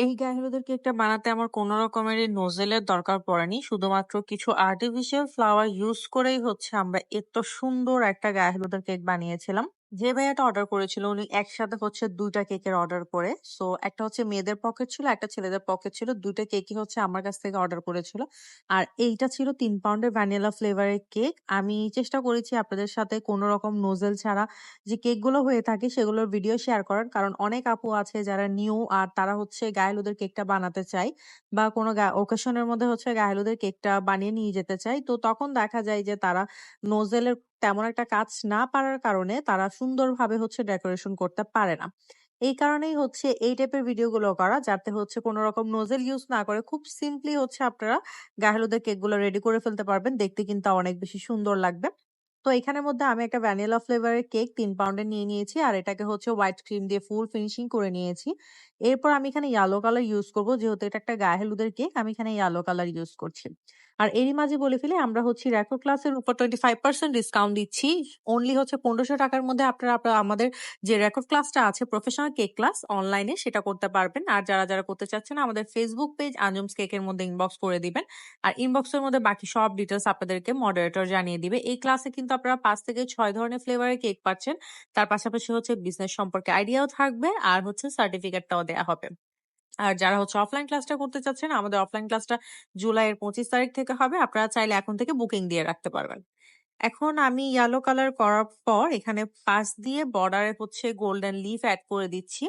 এই গায়ে হলুদের কেকটা বানাতে আমার কোনো রকমের নোজেলের দরকার পড়েনি। শুধুমাত্র কিছু আর্টিফিশিয়াল ফ্লাওয়ার ইউজ করেই হচ্ছে আমরা এত সুন্দর একটা গায়ে হলুদের কেক বানিয়েছিলাম। যে ভাইয়াটা অর্ডার করেছিল উনি একসাথে হচ্ছে দুইটা কেকের অর্ডার করে। সো একটা হচ্ছে মেয়েদের পকেট ছিল, একটা ছেলেদের পকেট ছিল। দুইটা কেকই হচ্ছে আমার কাছ থেকে অর্ডার করেছিল। আর এইটা ছিল তিন পাউন্ডের ভ্যানিলা ফ্লেভারের কেক। আমি চেষ্টা করেছি আপনাদের সাথে কোনো রকম নোজেল ছাড়া যে কেকগুলো হয়ে থাকে সেগুলোর ভিডিও শেয়ার করার। কারণ অনেক আপু আছে যারা নিউ আর তারা হচ্ছে গায়ে হলুদের কেকটা বানাতে চায় বা কোনো গা ওকেশন মধ্যে হচ্ছে গায়ে হলুদের কেকটা বানিয়ে নিয়ে যেতে চায়। তো তখন দেখা যায় যে তারা নোজেলের তেমন একটা কাজ না পারার কারণে তারা সুন্দরভাবে হচ্ছে ডেকোরেশন করতে পারে না। এই কারণেই হচ্ছে এই টাইপের ভিডিওগুলো করা, যাতে হচ্ছে কোনো রকম নোজেল ইউজ না করে খুব সিম্পলি হচ্ছে আপনারা গায়ে হলুদের কেকগুলো রেডি করে ফেলতে পারবেন। দেখতে কিন্তু অনেক বেশি সুন্দর লাগবে। তো এখানের মধ্যে আমি একটা ভ্যানিলা ফ্লেভারের কেক তিন পাউন্ডের নিয়ে নিয়েছি। আর এটাকে হচ্ছে হোয়াইট ক্রিম দিয়ে ফুল ফিনিশিং করে নিয়েছি। এরপর আমি এখানে ইয়েলো কালার ইউজ করব। যেহেতু এটা একটা গায়ে হলুদের কেক আমি এখানে ইয়েলো কালার ইউজ করছি। আর এরই মাঝে বলে ফেলি আমরা হচ্ছে রেকর্ড ক্লাসের উপর 25% ডিসকাউন্ট দিচ্ছি। অনলি হচ্ছে ৳১৫০০ টাকার মধ্যে আপনারা আপনারা আমাদের যে রেকর্ড ক্লাসটা আছে প্রফেশনাল কেক ক্লাস অনলাইনে সেটা করতে পারবেন। আর যারা, যারা করতে চাচ্ছেন আমাদের ফেসবুক পেজ আঞ্জুমস কেকের মধ্যে ইনবক্স করে দিবেন। আর ইনবক্সের মধ্যে বাকি সব ডিটেলস আপনাদেরকে মডারেটর জানিয়ে দিবে। এই ক্লাসে কিন্তু আপনারা পাঁচ থেকে ছয় ধরনের ফ্লেভারের কেক পাচ্ছেন। তার পাশাপাশি হচ্ছে বিজনেস সম্পর্কে আইডিয়াও থাকবে আর হচ্ছে সার্টিফিকেটটাও দেওয়া হবে। আর যারা হচ্ছে অফলাইন ক্লাসটা করতে চাচ্ছেন, আমাদের অফলাইন ক্লাসটা জুলাইয়ের ২৫ তারিখ থেকে হবে। আপনারা চাইলে এখন থেকে বুকিং দিয়ে রাখতে পারবেন। এখন আমি ইয়েলো কালার করার পর এখানে পাশ দিয়ে বর্ডারে হচ্ছে গোল্ডেন লিফ এড করে দিচ্ছি।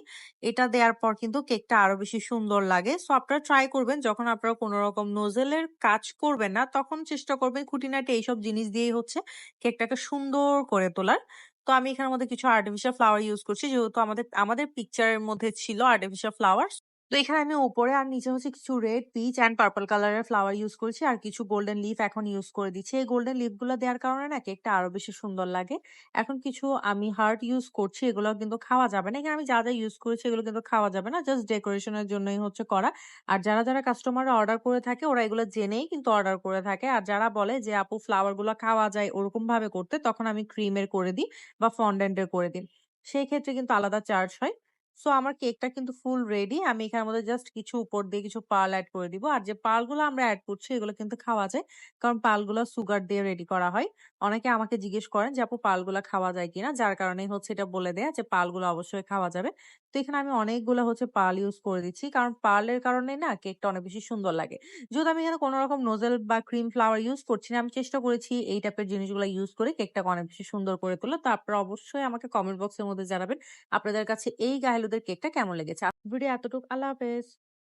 এটা দেওয়ার পর কিন্তু কেকটা আরও বেশি সুন্দর লাগে। সো আপনারা ট্রাই করবেন, যখন আপনারা কোনো রকম নোজেলের কাজ করবেন না, তখন চেষ্টা করবেন খুঁটিনাটি এইসব জিনিস দিয়েই হচ্ছে কেকটাকে সুন্দর করে তোলার। তো আমি এখানের মধ্যে কিছু আর্টিফিশিয়াল ফ্লাওয়ার ইউজ করছি। যেহেতু আমাদের আমাদের পিকচারের মধ্যে ছিল আর্টিফিশিয়াল ফ্লাওয়ার। তো এখানে আমি উপরে আর নিচে হচ্ছে কিছু রেড, পিচ অ্যান্ড পার্পল কালারের ফ্লাওয়ার ইউজ করেছি। আর কিছু গোল্ডেন লিফ এখন ইউজ করে দিচ্ছি। এই গোল্ডেন লিফগুলো দেওয়ার কারণে না কেকটা আরও বেশি সুন্দর লাগে। এখন কিছু আমি হার্ট ইউজ করছি। এগুলো কিন্তু খাওয়া যাবে না। এখানে আমি যা, যা ইউজ করেছি এগুলো কিন্তু খাওয়া যাবে না। জাস্ট ডেকোরেশনের জন্যই হচ্ছে করা। আর যারা, যারা কাস্টমাররা অর্ডার করে থাকে ওরা এগুলো জেনেই কিন্তু অর্ডার করে থাকে। আর যারা বলে যে আপু ফ্লাওয়ারগুলো খাওয়া যায় ওরকম ভাবে করতে তখন আমি ক্রিমের করে দিই বা ফন্ডেন্টের করে দিই। সেই ক্ষেত্রে কিন্তু আলাদা চার্জ হয়। সো আমার কেকটা কিন্তু ফুল রেডি। আমি এখানের মধ্যে জাস্ট কিছু উপর দিয়ে কিছু পার্ল এড করে দিব। আর যে পার্লগুলো আমরা এড করছি, এগুলো কিন্তু খাওয়া যায়। কারণ পার্লগুলো সুগার দিয়ে রেডি করা হয়। অনেকে আমাকে জিজ্ঞেস করেন যে, আপু পার্লগুলা খাওয়া যায় কিনা? যার কারণেই হচ্ছে এটা বলে দেয়া যে পার্লগুলো অবশ্যই খাওয়া যাবে। তো এখানে আমি অনেকগুলো হচ্ছে পার্ল ইউজ করে দিচ্ছি। কারণ পার্লের কারণে না কেকটা অনেক বেশি সুন্দর লাগে। যেহেতু আমি এখানে কোনো রকম নোজেল বা ক্রিম ফ্লাওয়ার ইউজ করছি না। আমি চেষ্টা করেছি এই টাইপের জিনিসগুলো ইউজ করে কেকটাকে অনেক বেশি সুন্দর করে তোলার। তো আপনারা অবশ্যই আমাকে কমেন্ট বক্সের মধ্যে জানাবেন আপনাদের কাছে এই গায়ে হলুদের কেকটা কেমন লেগেছে। ভিডিও এতটুকু। আল্লাহ হাফেজ।